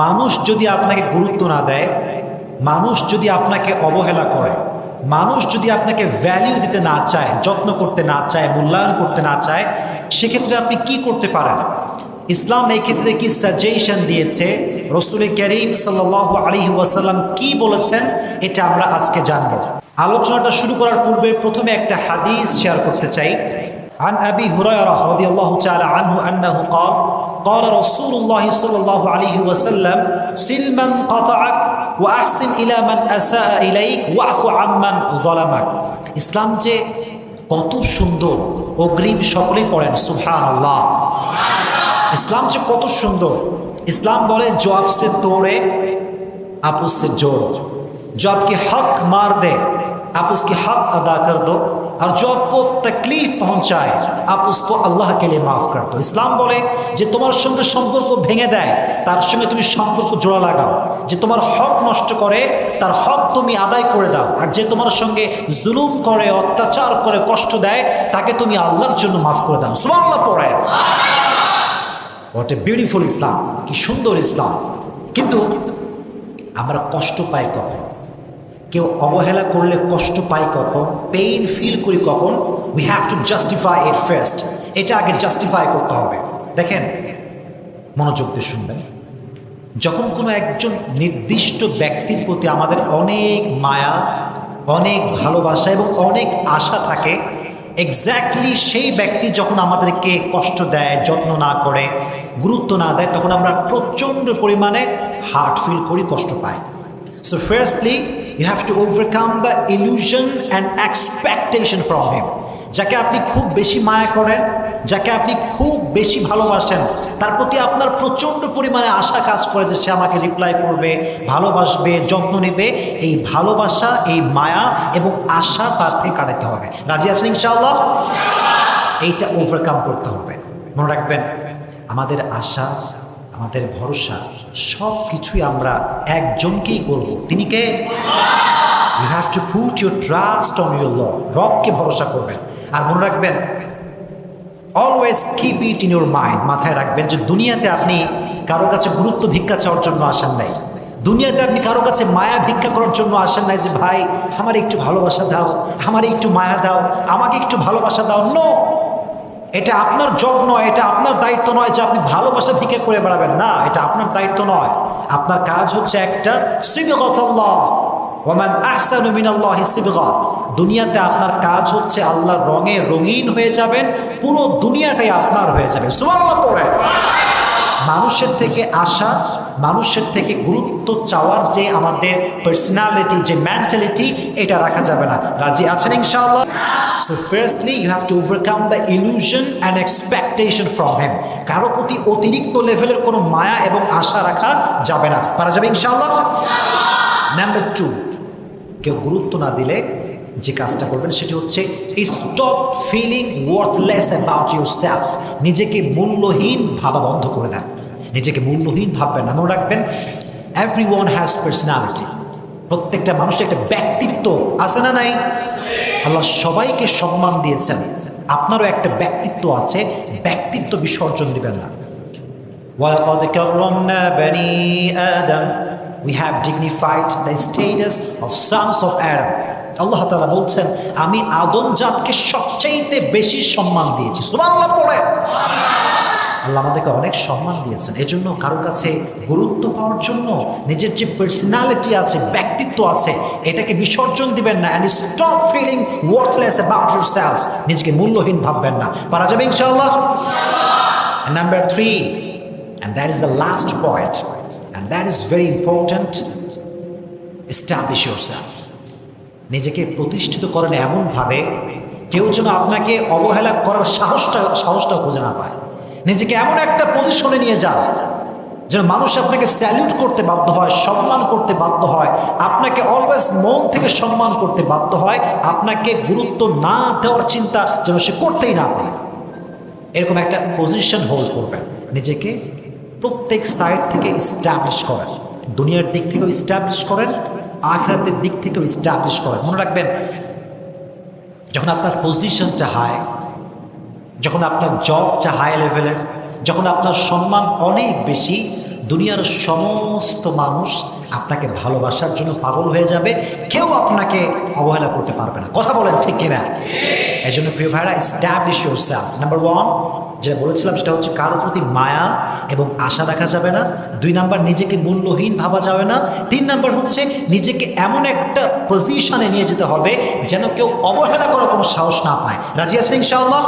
মানুষ যদি আপনাকে গুরুত্ব না দেয়, মানুষ যদি আপনাকে অবহেলা করে, মানুষ যদি আপনাকে ভ্যালিউ দিতে না চায়, যত্ন করতে না চায়, মূল্যায়ন করতে না চায়, সেক্ষেত্রে আপনি কি করতে পারেন? ইসলাম এই ক্ষেত্রে কি সাজেশন দিয়েছে? রসুল করিম সাল আলী ওয়াসাল্লাম কি বলেছেন? এটা আমরা আজকে জানব। আলোচনাটা শুরু করার পূর্বে প্রথমে একটা হাদিস শেয়ার করতে চাই। عن أبي هريرة رضي الله تعالى عنه أنه قال قال رسول الله صلى الله عليه وسلم سل من قطعك وأحسن إلى من أساء إليك واعف عمن ظلمك ইসলাম যে কত সুন্দর অগ্রিম সকলেই পড়েন সুবহান আল্লাহ ইসলাম যে কত সুন্দর ইসলাম বলে জবাব সে তোড়ে আপস সে জোর জবাবকে হক মার দে आप उसके हक अदा कर दो और जो आपको तकलीफ पहुंचाए आप उसको अल्लाह के लिए माफ कर दो ইসলাম বলে যে তোমার সঙ্গে সম্পর্ক ভেঙে দেয় তার সঙ্গে তুমি সম্পর্ক জোড়া লাগাও যে তোমার হক নষ্ট করে তার হক তুমি আদায় করে দাও আর যে তোমার সঙ্গে জুলুম করে অত্যাচার করে কষ্ট দেয় তাকে তুমি আল্লাহর জন্য মাফ করে দাও সুবহানাল্লাহ পড়ে হোয়াট এ বিউটিফুল ইসলাম কি সুন্দর ইসলাম কিন্তু আমরা কষ্ট পাই কখন কেউ অবহেলা করলে কষ্ট পাই কখন? পেইন ফিল করি কখন? We have to justify it first এটা আগে জাস্টিফাই করতে হবে। দেখেন, মনোযোগ দিয়ে শুনবেন। যখন কোনো একজন নির্দিষ্ট ব্যক্তির প্রতি আমাদের অনেক মায়া, অনেক ভালোবাসা এবং অনেক আশা থাকে এক্স্যাক্টলি সেই ব্যক্তি যখন আমাদেরকে কষ্ট দেয়, যত্ন না করে, গুরুত্ব না দেয়, তখন আমরা প্রচণ্ড পরিমাণে হার্ট ফিল করি, কষ্ট পাই। So firstly you have to overcome the illusion and expectation from him যাকে আপনি খুব বেশি মায়া করেন, যাকে আপনি খুব বেশি ভালোবাসেন, তার প্রতি আপনার প্রচণ্ড পরিমাণে আশা কাজ করে যে সে আমাকে রিপ্লাই করবে, ভালোবাসবে, যত্ন নেবে। এই ভালোবাসা, এই মায়া এবং আশা তার থেকে কাটাতে হবে। রাজি আছেন ইনশাআল্লাহ? এইটা ওভারকাম করতে হবে। মনে রাখবেন, আমাদের আশা আমাদের ভরসা সব কিছুই আমরা একজনকেই করব। তিনি কে? You have to put your trust on your lord রবকে ভরসা করবেন। আর মনে রাখবেন always keep it in your mind মাথায় রাখবেন যে দুনিয়াতে আপনি কারও কাছে গুরুত্ব ভিক্ষা চাওয়ার জন্য আসেন নাই। দুনিয়াতে আপনি কারও কাছে মায়া ভিক্ষা করার জন্য আসেন নাই যে, ভাই, আমার একটু ভালোবাসা দাও, আমার একটু মায়া দাও, আমাকে একটু ভালোবাসা দাও। নো এটা আপনার জব নয়, এটা আপনার দায়িত্ব নয় যে আপনি ভালোবাসা ভিকে করে বেড়াবেন। না, এটা আপনার দায়িত্ব নয়। আপনার কাজ হচ্ছে একটা সিবগাত দুনিয়াতে আপনার কাজ হচ্ছে আল্লাহ রঙে রঙিন হয়ে যাবেন, পুরো দুনিয়াটাই আপনার হয়ে যাবে। সুমাল্লা পড়ে। মানুষের থেকে আশা, মানুষের থেকে গুরুত্ব চাওয়ার যে আমাদের পার্সোনালিটি যে মেন্টালিটি এটা রাখা যাবে না। রাজি আছেন ইনশাআল্লাহ? So firstly you have to overcome the illusion and expectation from him কারও প্রতি অতিরিক্ত লেভেলের কোনো মায়া এবং আশা রাখা যাবে না। পারা যাবে ইনশাআল্লাহ? নাম্বার টু কেউ গুরুত্ব না দিলে যে কাজটা করবেন সেটি হচ্ছে stop feeling worthless about yourself নিজেকে মূল্যহীন ভাবা বন্ধ করে দেন। নিজেকে মূল্যহীন ভাববেন এমন রাখবেন এভরি ওয়ান হ্যাজ পার্সোনালিটি প্রত্যেকটা মানুষের একটা ব্যক্তিত্ব আছে না নাই? আল্লাহ সবাইকে সম্মান দিয়েছেন। আপনারও একটা ব্যক্তিত্ব আছে, ব্যক্তিত্ব বিসর্জন দিবেন না। আল্লাহ বলছেন, আমি আদম জাতকে সবচেয়ে বেশি সম্মান দিয়েছি। সুমান পড়ে। আল্লাহ আমাদেরকে অনেক সম্মান দিয়েছেন। এজন্য কারও কাছে গুরুত্ব পাওয়ার জন্য নিজের যে পার্সোনালিটি আছে, ব্যক্তিত্ব আছে, এটাকে বিসর্জন দিবেন না and stop feeling worthless about yourself নিজেকে মূল্যহীন ভাববেন না। পারা যাবে ইনশাআল্লাহ? Number three And is the last last and And is very very establish yourself নিজেকে প্রতিষ্ঠিত করেন এমনভাবে, কেউ যেন আপনাকে অবহেলা করার সাহসটা সাহসটা খুঁজে না পায়। নিজেকে এমন একটা পজিশনে নিয়ে যান যেন মানুষ আপনাকে স্যালিউট করতে বাধ্য হয়, সম্মান করতে বাধ্য হয়। আপনাকে অলওয়েজ মন থেকে সম্মান করতে বাধ্য হয়। আপনাকে গুরুত্ব না দেওয়ার চিন্তা যেন সে করতেই না পারে। এরকম একটা পজিশন হোল্ড করবেন। নিজেকে প্রত্যেক সাইড থেকে স্ট্যাবলিশ করেন। দুনিয়ার দিক থেকেও স্ট্যাবলিশ করেন, আখরাতের দিক থেকেও স্ট্যাবলিশ করেন। মনে রাখবেন, যখন আপনার পজিশনটা হাই যখন আপনার জবটা হাই লেভেলের যখন আপনার সম্মান অনেক বেশি, দুনিয়ার সমস্ত মানুষ আপনাকে ভালোবাসার জন্য পাগল হয়ে যাবে, কেউ আপনাকে অবহেলা করতে পারবে না। কথা বলেন ঠিক কিনা? এই জন্য প্রিয় ভাইরা establish yourself number one যেটা বলেছিলাম, সেটা হচ্ছে কারোর প্রতি মায়া এবং আশা রাখা যাবে না। দুই নাম্বার, নিজেকে মূল্যহীন ভাবা যাবে না। তিন নাম্বার হচ্ছে, নিজেকে এমন একটা পজিশনে নিয়ে যেতে হবে যেন কেউ অবহেলা করার কোনো সাহস না পায়। রাজি আছেন ইনশাআল্লাহ?